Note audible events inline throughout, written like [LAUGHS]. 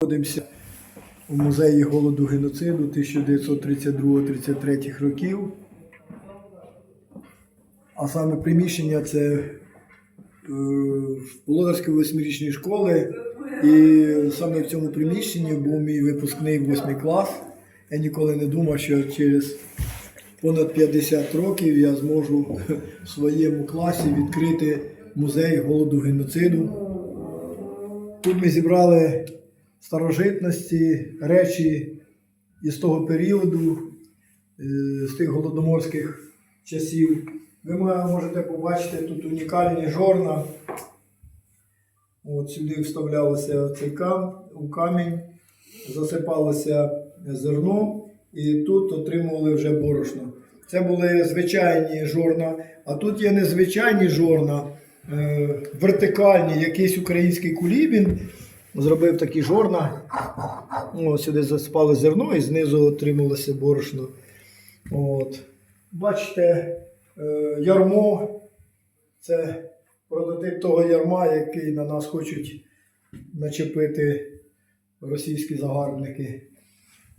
Знаходимося у музеї голоду геноциду 1932-33 років. А саме приміщення це е, Володарської восьмирічної школи. І саме в цьому приміщенні був мій випускний восьмий клас. Я ніколи не думав, що через понад 50 років я зможу в своєму класі відкрити музей голоду геноциду. Тут ми зібрали старожитності, речі із того періоду, е, з тих голодоморських часів. Ви можете побачити тут унікальні жорна. От сюди вставлялося цей кам, у камінь, засипалося зерно і тут отримували вже борошно. Це були звичайні жорна, а тут є незвичайні жорна, е, вертикальні, якийсь український кулібін Зробив такі жорна. Ну, О, сюди заспали зерно і знизу отрималося борошно. От. Бачите, е, ярмо це прототип того ярма, який на нас хочуть начепити російські загарбники.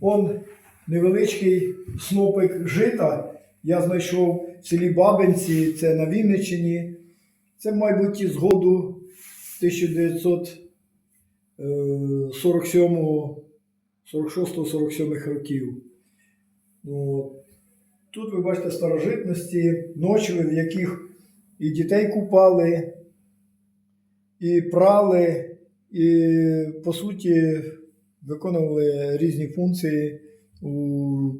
Он невеличкий снопик жита. Я знайшов в селі Бабинці, це на Вінниччині. Це, мабуть, згоду 1900. Е, 46-47 років. Ну, тут ви бачите старожитності, ночі, в яких і дітей купали, і прали, і, по суті, виконували різні функції у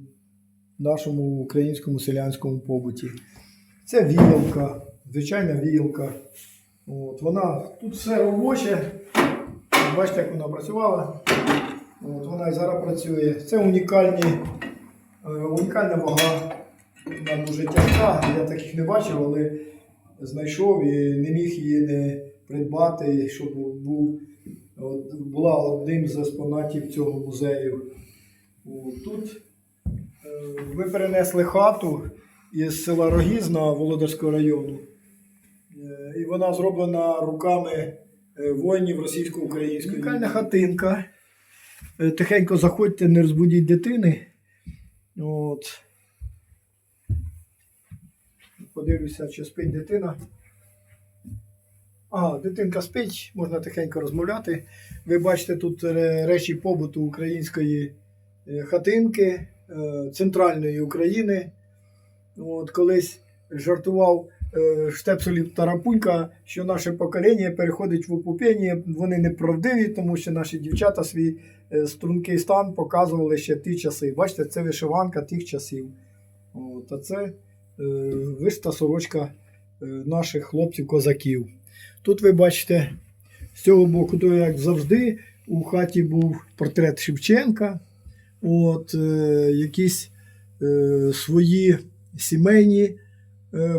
нашому українському селянському побуті. Це вілка, звичайна вілка. От, Вона тут все робоче. Бачите, як вона працювала. От, вона і зараз працює. Це унікальні, е, унікальна вага. Вона дуже тяжка. Я таких не бачив, але знайшов і не міг її не придбати, щоб був, от, була одним з експонатів цього музею. От, Тут е, ми перенесли хату із села Рогізна Володарського району. Е, І вона зроблена руками воїнів російсько-української. Унікальна хатинка. Е, Тихенько заходьте, не розбудіть дитини. От. Подивлюся, чи спить дитина. А, дитинка спить, можна тихенько розмовляти. Ви бачите тут е, речі побуту української е, хатинки е, центральної України. От, колись жартував е, Штепселів Тарапунька, що наше покоління переходить в опупіння. Вони неправдиві, тому що наші дівчата свій е, стрункий стан показували ще ті часи. Бачите, це вишиванка тих часів. От, це е, сорочка е, наших хлопців-козаків. Тут ви бачите, з цього боку, то як завжди, у хаті був портрет Шевченка, от, е, якісь е, свої сімейні е,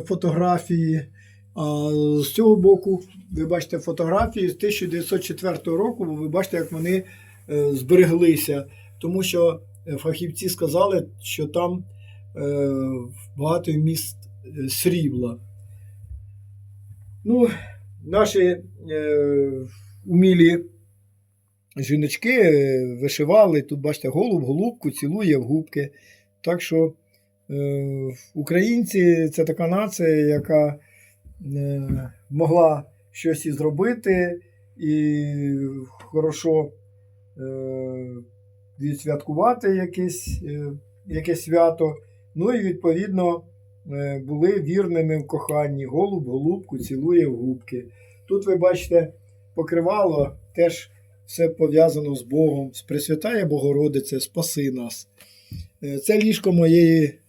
фотографії. А з цього боку ви бачите фотографії з 1904 року, бо ви бачите, як вони е, збереглися. Тому що е, фахівці сказали, що там е, багато міст е, срібла. Ну, наші е, умілі жіночки е, вишивали. Тут, бачите, голуб, голубку цілує в губки. Так що е, українці це така нація, яка е, могла щось і зробити, і хорошо е, відсвяткувати якесь, е, якесь свято. Ну і відповідно е, були вірними в коханні. Голуб, голубку цілує в губки. Тут ви бачите покривало теж все пов'язано з Богом, з Пресвятая Богородице, спаси нас. Е, Це ліжко моєї е,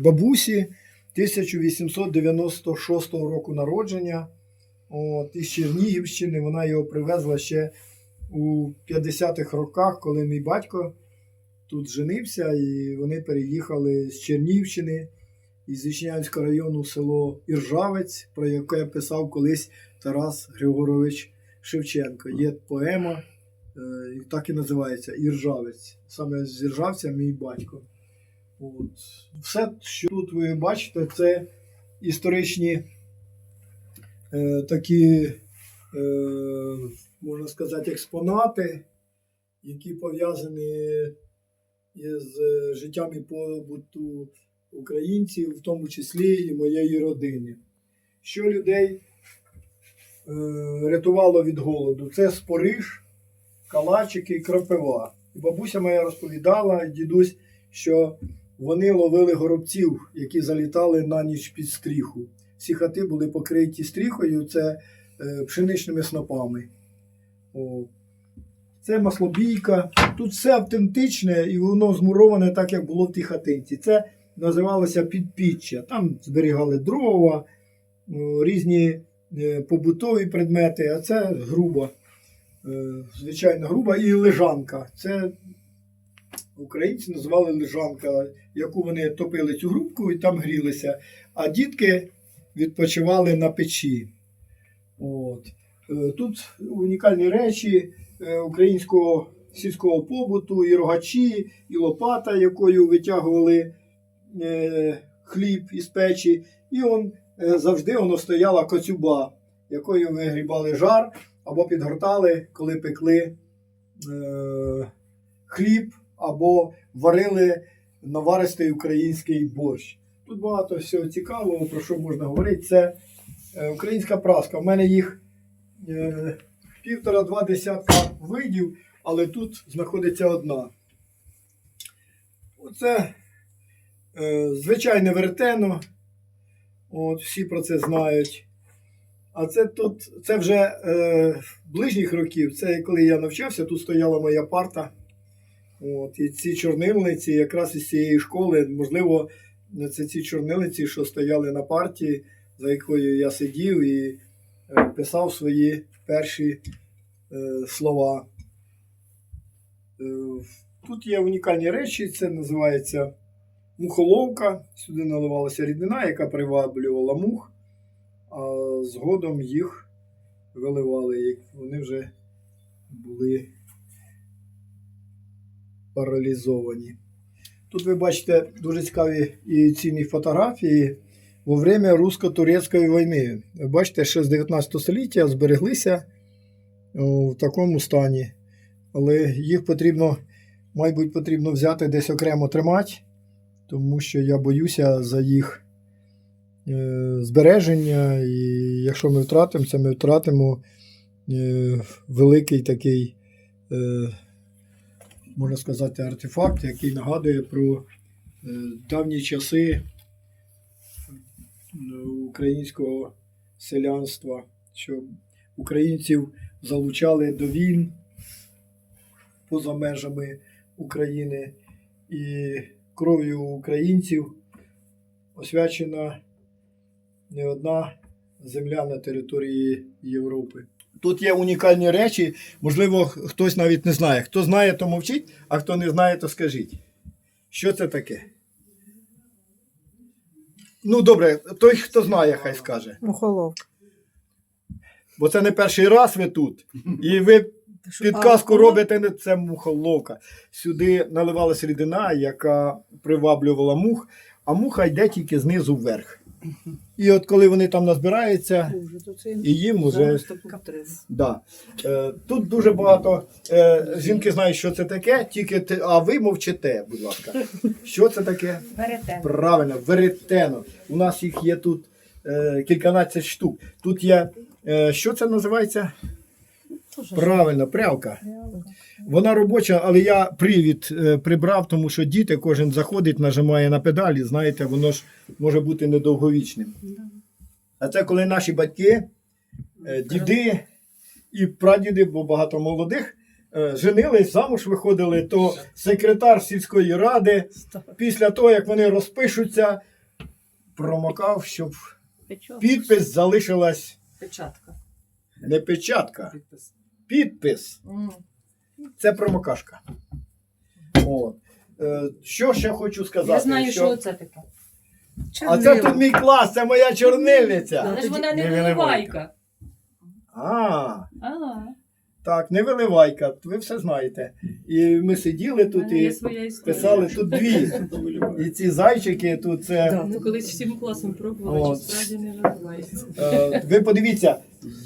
бабусі 1896 року народження. От, із Чернігівщини вона його привезла ще у 50-х роках, коли мій батько тут женився, і вони переїхали з Чернігівщини із Ічнянського району село Іржавець, про яке писав колись Тарас Григорович Шевченко. Є поема, е, так і називається Іржавець. Саме з Іржавця мій батько. От. Все, що тут ви бачите, це історичні е, такі, е, можна сказати, експонати. які пов'язані із е, життям і побуту українців, в тому числі і моєї родини. Що людей е, рятувало від голоду? Це спориш, калачики і кропива. І бабуся моя розповідала, дідусь, що вони ловили горобців, які залітали на ніч під стріху. Всі хати були покриті стріхою, це е, пшеничними снопами. О. Це маслобійка. Тут все автентичне і воно змуроване так, як було в тій хатинці. Це називалося підпіччя. Там зберігали дрова, о, різні е, побутові предмети, а це груба, е, звичайно, груба і лежанка. Це українці називали лежанка, яку вони топили цю грубку і там грілися. А дітки відпочивали на печі. От. Е, Тут унікальні речі е, українського сільського побуту, і рогачі, і лопата, якою витягували е, хліб із печі. І он, завжди воно стояла коцюба, якою вигрібали жар або підгортали, коли пекли хліб, або варили наваристий український борщ. Тут багато всього цікавого, про що можна говорити. Це е, українська праска. У мене їх е, півтора-два десятка видів, але тут знаходиться одна. Оце е, звичайне вертено. От, всі про це знають. А це тут, це вже е, ближніх років, це коли я навчався, тут стояла моя парта. От, і ці чорнильниці, якраз із цієї школи, можливо, це ці чорнилиці, що стояли на парті, за якою я сидів і е, писав свої перші е, слова. Е, тут є унікальні речі, це називається мухоловка. Сюди наливалася рідина, яка приваблювала мух, а згодом їх виливали, як вони вже були паралізовані. Тут ви бачите дуже цікаві і цінні фотографії во время русско-турецької війни. Бачите, ще з 19 століття збереглися в такому стані. Але їх потрібно, мабуть, потрібно взяти десь окремо тримати, тому що я боюся за їх е, збереження. І якщо ми втратимо це, ми втратимо е, великий такий. Можна сказати, артефакт, який нагадує про е, давні часи е, українського селянства, що українців залучали до війн поза межами України, і кров'ю українців освячена не одна земля на території Європи. Тут є унікальні речі, можливо, хтось навіть не знає. Хто знає, то мовчить, а хто не знає, то скажіть. Що це таке? Ну, добре, той, хто знає, хай скаже. Мухоловка. Бо це не перший раз ви тут. [LAUGHS] І ви підказку робите, не це мухоловка. Сюди наливалася рідина, яка приваблювала мух, а муха йде тільки знизу вверх. І от коли вони там назбираються, і їм вже Да. Е, тут дуже багато е, жінки знають, що це таке, тільки ти, а ви мовчите, будь ласка. Що це таке? Веретено. Правильно, веретено. У нас їх є тут е, кільканадцять штук. Тут є. Що це називається? Правильно, прялка. Вона робоча, але я привід е, прибрав, тому що діти, кожен заходить, нажимає на педалі, знаєте, воно ж може бути недовговічним. А це коли наші батьки, е, діди і прадіди, бо багато молодих, е, женились, замуж виходили, то секретар сільської ради, після того, як вони розпишуться, промокав, щоб підпис залишилась Печатка. не печатка, підпис. Це промокашка. От. Е, що ще хочу сказати? Я знаю, що це таке. А це тут мій клас, це моя чорнильниця. Але ж вона Не виливайка. А, А, так, не виливайка, ви все знаєте. І ми сиділи тут і писали тут дві. І ці зайчики тут це. Ну, колись всім класом чи справді не виливається. Е, ви подивіться,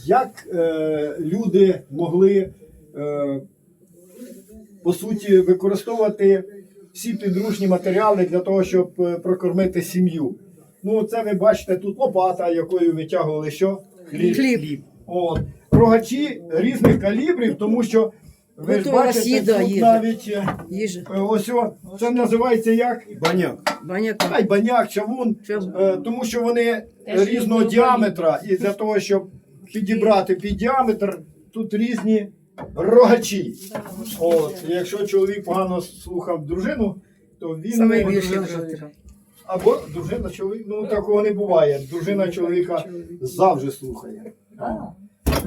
як е, люди могли е, по суті, використовувати всі підручні матеріали для того, щоб е, прокормити сім'ю. Ну, це ви бачите, тут лопата, якою витягували що? Хліб. Хліб. От. Рогачі різних калібрів, тому що ви ж Готова бачите, їда, тут їжа. навіть е, Їжа. е, ось о, це називається як? Баняк. Баняка. Хай баняк, чавун, Чавун. е, тому що вони різного діаметра, і для того, щоб підібрати під діаметр, тут різні рогачі. От, і якщо чоловік погано слухав дружину, то він Саме більше дружина- чоловіка. або дружина чоловік. Ну такого не буває. Дружина чоловіка завжди слухає.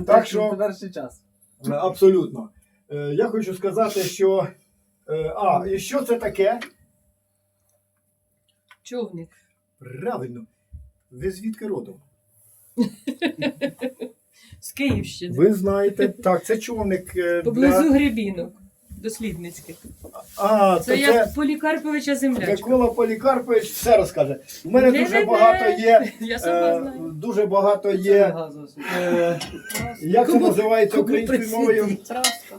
Так що час. Абсолютно. Е, Я хочу сказати, що. е, А, і що це таке? Човник. Правильно. Ви звідки родом? З Київщини. Ви знаєте, так, це човник. е, Поблизу Для... грибінок дослідницьких. А, Це це, як це Полікарповича землячка. Микола Полікарпович все розкаже. У мене дуже Не-не-не. багато є. [LAUGHS] Я сама Е, знаю. дуже багато є. Е, як це Кому- називається кому українською мовою? Праска.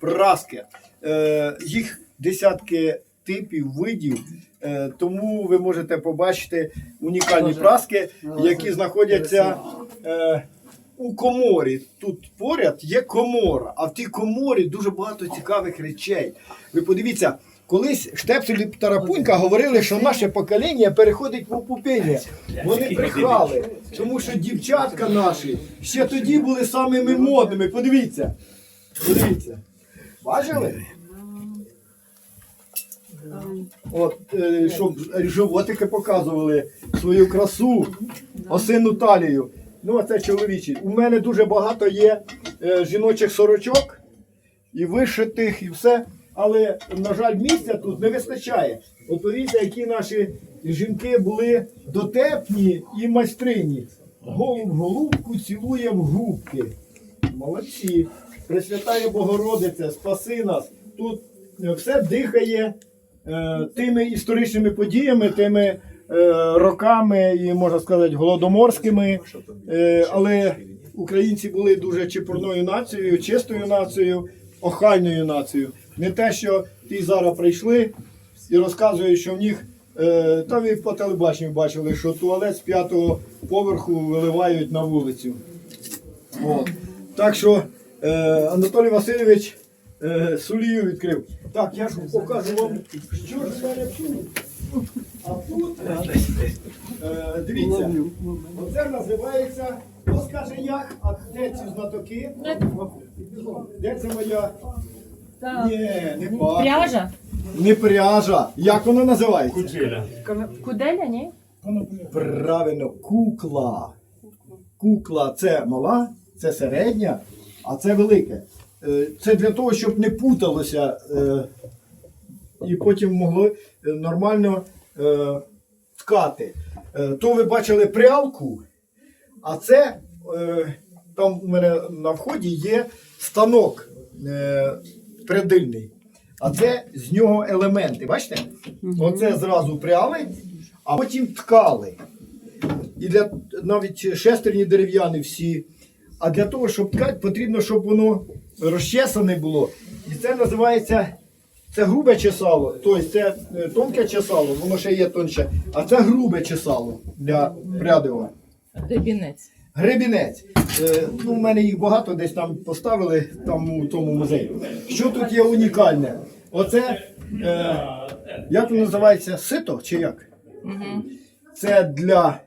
праски. Е, їх десятки типів, видів. Е, тому ви можете побачити унікальні праски, які знаходяться е, у коморі. Тут поряд є комора, а в тій коморі дуже багато цікавих речей. Ви подивіться. Колись Штепсель і Тарапунька говорили, що наше покоління переходить в опупіння. Вони брехали, тому що дівчатка наші ще тоді були самими модними. Подивіться. Подивіться. Бачили? От, е, щоб животики показували свою красу, осинну талію. Ну, а це чоловічі. У мене дуже багато є е, жіночих сорочок і вишитих, і все. Але, на жаль, місця тут не вистачає. От подивіться, які наші жінки були дотепні і майстрині. Голуб голубку цілує в губки. Молодці. Пресвятає Богородиця, спаси нас. Тут е, все дихає тими історичними подіями, тими е, роками і, можна сказати, голодоморськими. Е, але українці були дуже чепурною нацією, чистою нацією, охайною нацією. Не те, що ті зараз прийшли і розказують, що в них. Е, та ви по телебаченню бачили, що туалет з п'ятого поверху виливають на вулицю. От. Так що е, Анатолій Васильович е, сулію відкрив. Так, я ж покажу вам, що ж мене тут. А тут, е, дивіться, оце називається, хто скаже як, а де ці знатоки? Де це моя? Ні, не пахне. Пряжа? Не пряжа. Як воно називається? Куделя, ні? Правильно, кукла. Кукла це мала, це середня, а це велике. Е, Це для того, щоб не путалося е, і потім могло е, нормально ткати. То ви бачили прялку, а це там у мене на вході є станок прядильний. А це з нього елементи. Бачите? Оце зразу пряли, а потім ткали. І для навіть шестерні дерев'яні всі. А для того, щоб ткати, потрібно, щоб воно розчесане було. І це називається це грубе чесало. Тобто це е, тонке чесало, воно ще є тонше, а це грубе чесало для прядива. Гребінець. Гребінець. Е, ну, у мене їх багато десь там поставили там у тому музеї. Що тут є унікальне? Оце, е, як воно називається, сито чи як? Угу. Це для,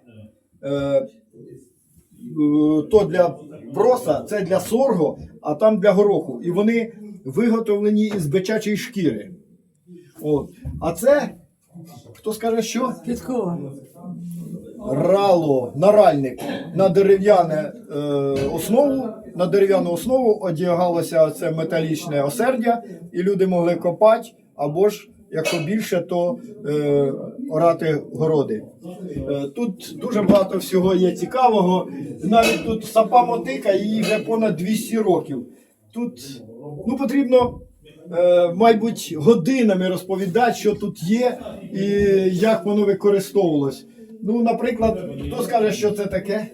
е, е, то для проса, це для сорго, а там для гороху. І вони виготовлені із бичачої шкіри. От. А це, хто скаже що? Підкова. рало, наральник на дерев'яне е, основу. На дерев'яну основу одягалося це металічне осердя, і люди могли копати, або ж, якщо більше, то е, орати городи. Е, тут дуже багато всього є цікавого. Навіть тут сапа мотика, їй вже понад 200 років. Тут ну, потрібно е, мабуть, годинами розповідати, що тут є і як воно використовувалось. Ну, наприклад, хто скаже, що це таке?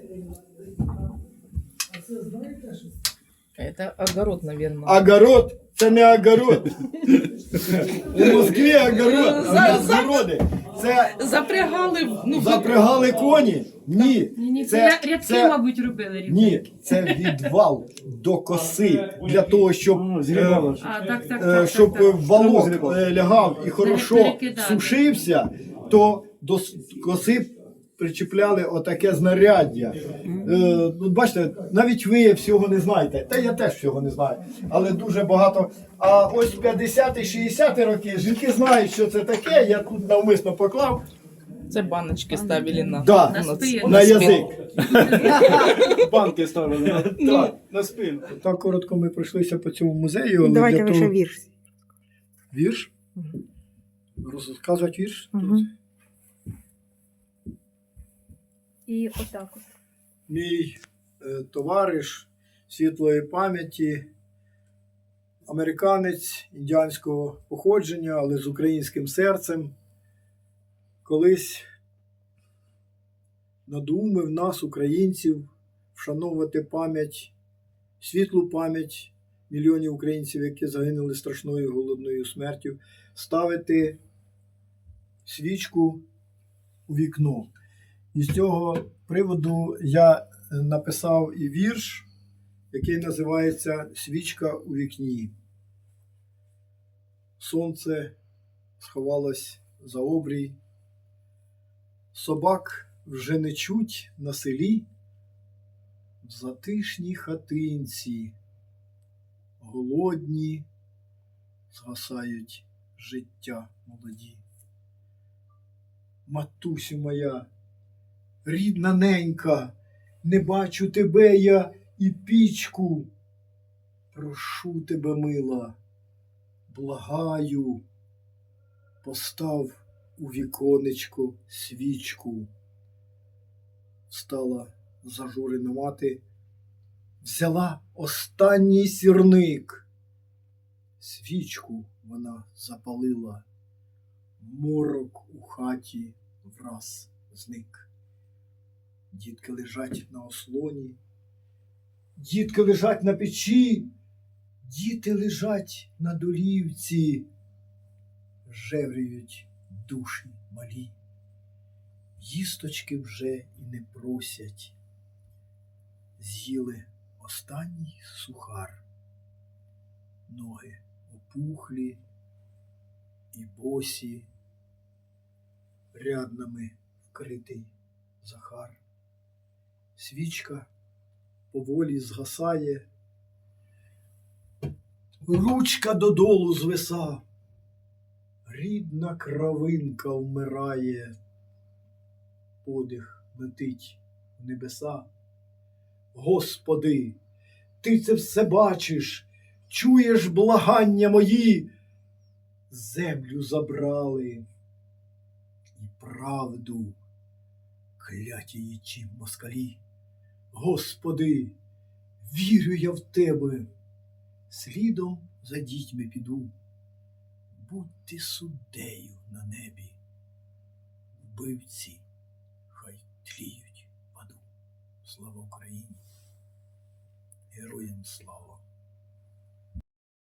Це огород, мабуть. Огород Це не огород. У Москві огород, а в За- нас городи. Це Запрягали, ну, запрягали коні? Ні. Ні, ні, це, Це- рядки, це- мабуть, робили рівненькі. Ні, це відвал до коси для того, щоб, Ну, е. А, так, так, е, так, щоб так, так. валок е, лягав і хорошо сушився, то до с- коси причіпляли отаке знаряддя. Е, ну, бачите, навіть ви всього не знаєте. Та я теж всього не знаю. Але дуже багато. А ось 50-60 роки жінки знають, що це таке. Я тут навмисно поклав. Це баночки ставили на, Да, На на, спину. на язик. [LAUGHS] Банки ставили на, так, на спину. Так коротко ми пройшлися по цьому музею. але Давайте для лише того- вірш. Вірш? Розказувати вірш? Угу. І отак от. Мій е, товариш світлої пам'яті, американець індіанського походження, але з українським серцем, колись надумав нас, українців, вшановувати пам'ять, світлу пам'ять мільйонів українців, які загинули страшною голодною смертю, ставити свічку у вікно. І з цього приводу я е, написав і вірш, який називається Свічка у вікні. Сонце сховалось за обрій. Собак вже не чуть на селі, в затишній хатинці. Голодні згасають життя молоді. Матусю моя, рідна ненька, не бачу тебе я і пічку. Прошу тебе, мила, благаю, постав у віконечко свічку. Стала зажурена мати, взяла останній сірник. Свічку вона запалила, морок у хаті враз зник. Дітки лежать на ослоні, дітки лежать на печі, діти лежать на долівці, жевріють душі малі. Їсточки вже і не просять, з'їли останній сухар, ноги опухлі і босі, ряднами вкритий Захар. Свічка поволі згасає, ручка додолу звиса, рідна кровинка вмирає, подих летить в небеса. Господи, ти це все бачиш, чуєш благання мої, землю забрали. І правду клятії ті москалі. Господи, вірю я в тебе, слідом за дітьми піду. Будь ти суддею на небі, вбивці хай тліють в аду. Слава Україні! Героям слава!